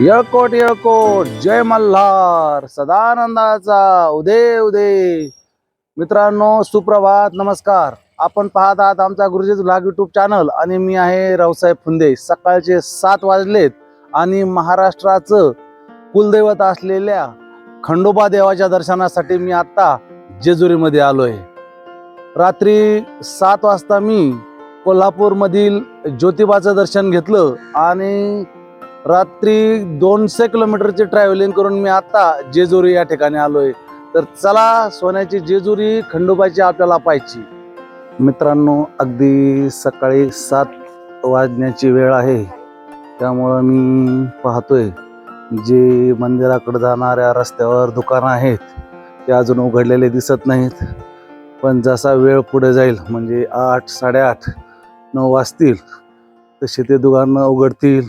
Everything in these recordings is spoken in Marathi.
येळकोट येळकोट जय मल्हार सदानंदाचा उदय उदय मित्रांनो सुप्रभात नमस्कार. आपण पाहत आहात आमचा गुरुजीच ब्लॉग युट्यूब चॅनल आणि मी आहे रावसाहेब फुंदे. सकाळचे सात वाजलेत आणि महाराष्ट्राचं कुलदैवत असलेल्या खंडोबा देवाच्या दर्शनासाठी मी आत्ता जेजुरीमध्ये आलो आहे रात्री सात वाजता मी कोल्हापूरमधील ज्योतिबाचं दर्शन घेतलं आणि रात्री दोनशे किलोमीटरचे ट्रॅव्हलिंग करून मी आता जेजुरी या ठिकाणी आलोय. तर चला सोन्याची जेजुरी खंडोबाची आपल्याला पाहायची. मित्रांनो अगदी सकाळी सात वाजण्याची वेळ आहे. त्यामुळं मी पाहतोय जे मंदिराकडे जाणाऱ्या रस्त्यावर दुकानं आहेत ते अजून उघडलेले दिसत नाहीत. पण जसा वेळ पुढे जाईल म्हणजे आठ साडेआठ नऊ वाजतील तसे ते दुकानं उघडतील.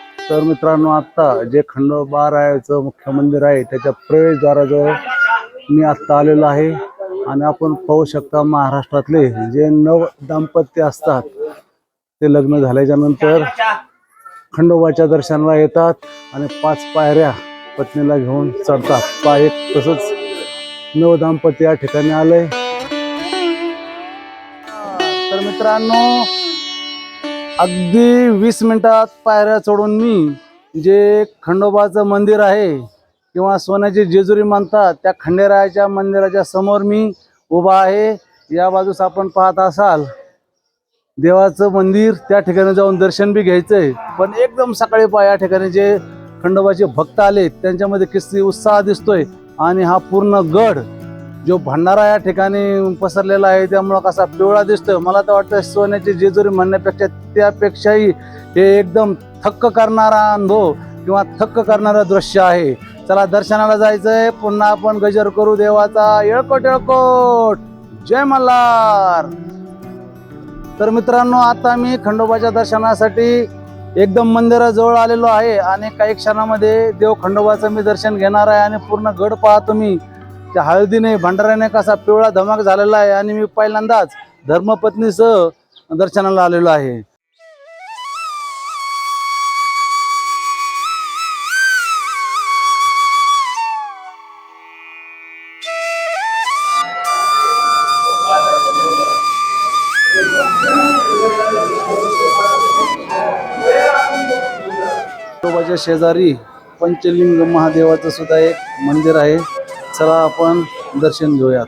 तर मित्रांनो आता जे खंडोबा रायाचं मुख्य मंदिर आहे त्याच्या प्रवेशद्वाराजवळ मी आत्ता आलेलो आहे. आणि आपण पाहू शकता महाराष्ट्रातले जे नव दाम्पत्य असतात ते लग्न झाल्याच्यानंतर खंडोबाच्या दर्शनाला येतात आणि पाच पायऱ्या पत्नीला घेऊन चढतात. पाय एक तसंच नव दाम्पत्य या ठिकाणी आलंय. तर मित्रांनो अगदी वीस मिनिटात पायऱ्या चढून मी जे खंडोबाचं मंदिर आहे किंवा सोन्याची जेजुरी म्हणतात त्या खंडेरायाच्या मंदिराच्या समोर मी उभा आहे. या बाजूस आपण पाहत असाल देवाचं मंदिर त्या ठिकाणी जाऊन दर्शन बी घ्यायचं आहे पण एकदम सकाळी पा या ठिकाणी जे खंडोबाचे भक्त आले त्यांच्यामध्ये किस्ती उत्साह दिसतोय. आणि हा पूर्ण गड जो भंडारा या ठिकाणी पसरलेला आहे त्यामुळं कसा पिवळा दिसतोय. मला तर वाटतं सोन्याची जेजुरी म्हणण्यापेक्षा त्यापेक्षाही हे एकदम थक्क करणारा अनुभव किंवा थक्क करणारं दृश्य आहे. चला दर्शनाला जायचं आहे पुन्हा आपण गजर करू देवाचा येळकोट येळकोट. जय मल्हार. तर मित्रांनो आता मी खंडोबाच्या दर्शनासाठी एकदम मंदिराजवळ आलेलो आहे आणि काही क्षणामध्ये देव खंडोबाचं मी दर्शन घेणार आहे आणि पूर्ण गड पाहतो मी. त्या हळदीने भंडाऱ्याने कसा पिवळा धमाक झालेला आहे आणि मी पहिल्यांदाच धर्मपत्नीसह दर्शनाला आलेलो आहे. शेजारी पंचलिंग महादेवाचं सुद्धा एक मंदिर आहे. चला आपण दर्शन घेऊयात.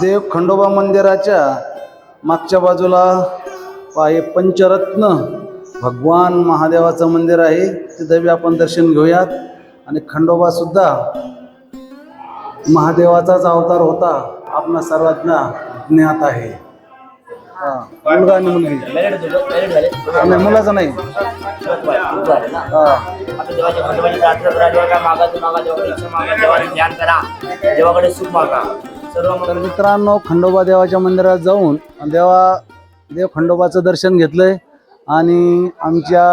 देव खंडोबा मंदिराच्या मागच्या बाजूला आहे पंचरत्न भगवान महादेवाचं मंदिर आहे. तिथं बी आपण दर्शन घेऊयात. आणि खंडोबासुद्धा महादेवाचाच अवतार होता. आपणा सर्वांना ज्ञात आहे. मुलगा आणि मुलगी. नाही मुलाचं नाही. हा. आता देवाच्या खंडोबाची प्रार्थना करा देवाच्या मागा तू मागा देवाकडे इच्छा मागा देवाने ध्यान करा. देवाकडे सुख मागा. सर्व तर मग मित्रांनो खंडोबा देवाच्या मंदिरात जाऊन देवा देव खंडोबाचं दर्शन घेतलंय आणि आमच्या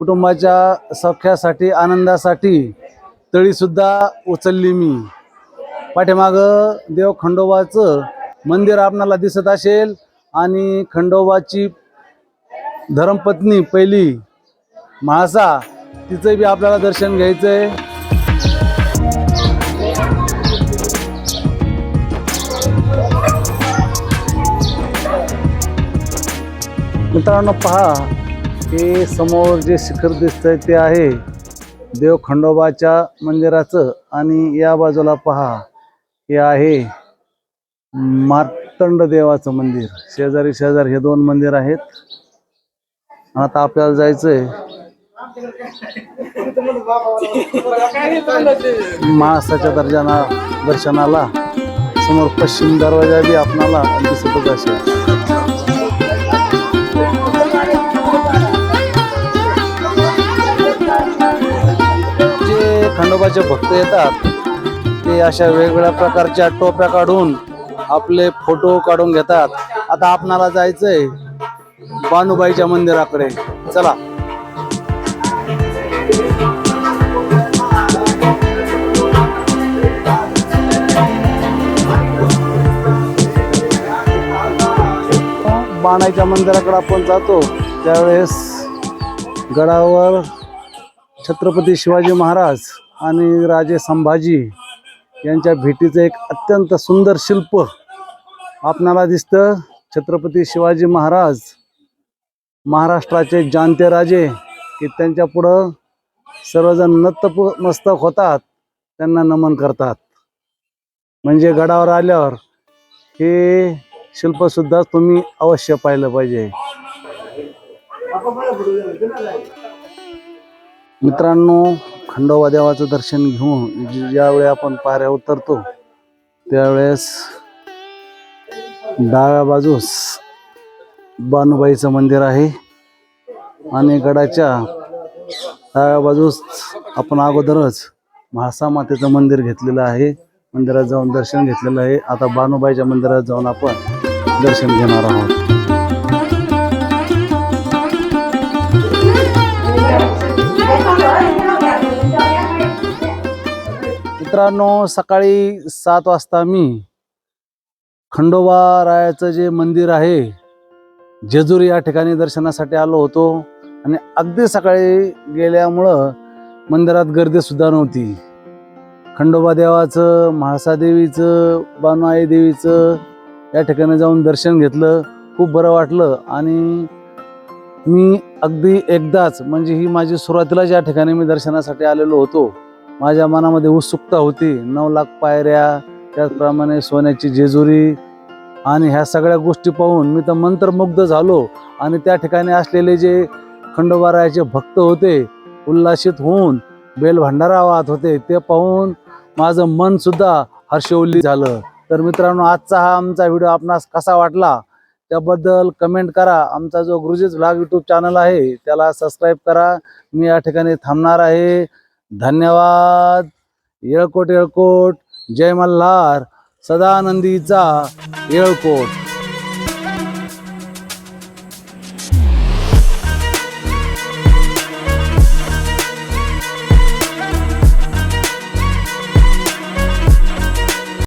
कुटुंबाच्या सौख्यासाठी आनंदासाठी तळीसुद्धा उचलली मी. पाठीमागं देव खंडोबाचं मंदिर आपणाला दिसत असेल. आणि खंडोबाची धर्मपत्नी पहिली म्हाळसा तिचं बी आपल्याला दर्शन घ्यायचंय. मित्रांनो पहा हे समोर जे शिखर दिसतंय ते आहे देव खंडोबाच्या मंदिराचं. आणि या बाजूला पहा हे आहे मार्तंड देवाचं मंदिर. शेजारी शेजारी हे दोन मंदिर आहेत. आता आपल्याला जायचंय. महाराष्ट्राच्या दर्जाना दर्शनाला समोर पश्चिम दरवाजा बी आपणाला दिसतच असेल. जे खंडोबाचे भक्त येतात ते अशा वेगवेगळ्या प्रकारच्या टोप्या काढून आपले फोटो काढून घेतात. आता आपणाला जायचंय बानुबाईच्या मंदिराकडे. चला. बाणाईच्या मंदिराकडे आपण जातो. त्यावेळेस गडावर छत्रपती शिवाजी महाराज आणि राजे संभाजी यांच्या भेटीचं एक अत्यंत सुंदर शिल्प आपणाला दिसतं छत्रपती शिवाजी महाराज महाराष्ट्राचे जाणते राजे की त्यांच्या पुढं सर्वजण नतप मस्तक होतात त्यांना नमन करतात. म्हणजे गडावर आल्यावर हे शिल्पसुद्धा तुम्ही अवश्य पाहिलं पाहिजे. मित्रांनो खंडोबा देवाचं दर्शन घेऊन ज्यावेळी आपण पायऱ्या उतरतो त्यावेळेस डाव्या बाजूस बानुबाईचं मंदिर आहे. आणि गडाच्या डाव्या बाजूस आपण अगोदरच म्हाळसा मातेचं मंदिर घेतलेलं आहे. मंदिरात जाऊन दर्शन घेतलेलं आहे. आता बानुबाईच्या मंदिरात जाऊन आपण दर्शन घेणार आहोत. मित्रांनो सकाळी सात वाजता मी खंडोबा रायाचं जे मंदिर आहे जेजूर या ठिकाणी दर्शनासाठी आलो होतो. आणि अगदी सकाळी गेल्यामुळं मंदिरात गर्दीसुद्धा नव्हती. खंडोबा देवाचं म्हाळसादेवीचं बानुआई देवीचं या ठिकाणी जाऊन दर्शन घेतलं. खूप बरं वाटलं. आणि मी अगदी एकदाच म्हणजे ही माझी सुरुवातीला ज्या ठिकाणी मी दर्शनासाठी आलेलो होतो. माझ्या मनामध्ये उत्सुकता होती. नऊ लाख पायऱ्या त्याचप्रमाणे सोन्याची जेजुरी आणि ह्या सगळ्या गोष्टी पाहून मी तर मंत्रमुग्ध झालो. आणि त्या ठिकाणी असलेले जे खंडोबारायाचे भक्त होते उल्हासित होऊन बेलभांडारा वाहत होते ते पाहून माझं मनसुद्धा हर्षवल्ली झालं. तर मित्रांनो आजचा हा आमचा व्हिडिओ आपणास कसा वाटला त्याबद्दल कमेंट करा. आमचा जो गुरुजीज ब्लॉग यूट्यूब चॅनल आहे त्याला सबस्क्राईब करा. मी या ठिकाणी थांबणार आहे. धन्यवाद. येळकोट येळकोट. जय मल्हार सदानंदीचा येळकोट.